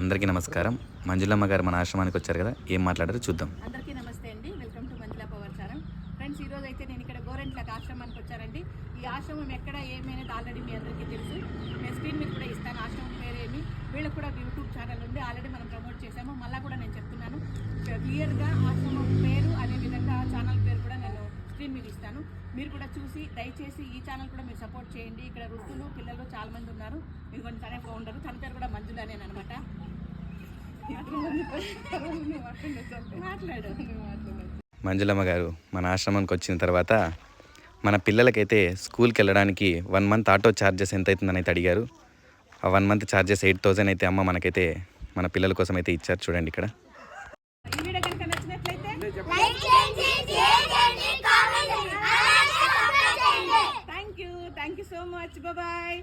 అందరికీ నమస్కారం. మంజులమ్మ గారు మన ఆశ్రమానికి వచ్చారు కదా ఏం మాట్లాడారు చూద్దాం. అందరికీ నమస్తే అండి. వెల్కమ్ టు మంజుల పవర్చారం ఫ్రెండ్స్ ఈ రోజు అయితే నేను ఇక్కడ గోరెంట్లకు ఆశ్రమానికి వచ్చారండి ఈ ఆశ్రమం ఎక్కడ ఏమైనది ఆల్రెడీ మీ అందరికీ తెలుసు. నేను స్క్రీన్ మీద కూడా ఇస్తాను ఆశ్రమం పేరు ఏమి వీళ్ళకి కూడా యూట్యూబ్ ఛానల్ ఉంది ఆల్రెడీ మనం ప్రమోట్ చేసాము మళ్ళీ కూడా నేను చెప్తున్నాను. క్లియర్గా ఆశ్రమం పేరు అనే విధంగా ఛానల్ పేరు కూడా నేను స్క్రీన్ మీద ఇస్తాను. మీరు కూడా చూసి దయచేసి ఈ ఛానల్ కూడా మీరు సపోర్ట్ చేయండి. ఇక్కడ వృద్ధులు పిల్లలు చాలామంది ఉన్నారు. ఉన్నారు ఇదిగోండి తనే ఫౌండర్ తన పేరు కూడా మంజులానే అనమాట మంజులమ్మ గారు మన ఆశ్రమానికి వచ్చిన తర్వాత మన పిల్లలకైతే స్కూల్కి వెళ్ళడానికి వన్ మంత్ ఆటో ఛార్జెస్ ఎంత అవుతుందని అయితే అడిగారు. ఆ one month charges eight thousand అయితే అమ్మ మనకైతే మన పిల్లల కోసం అయితే ఇచ్చారు చూడండి ఇక్కడ. Thank you thank you so much bye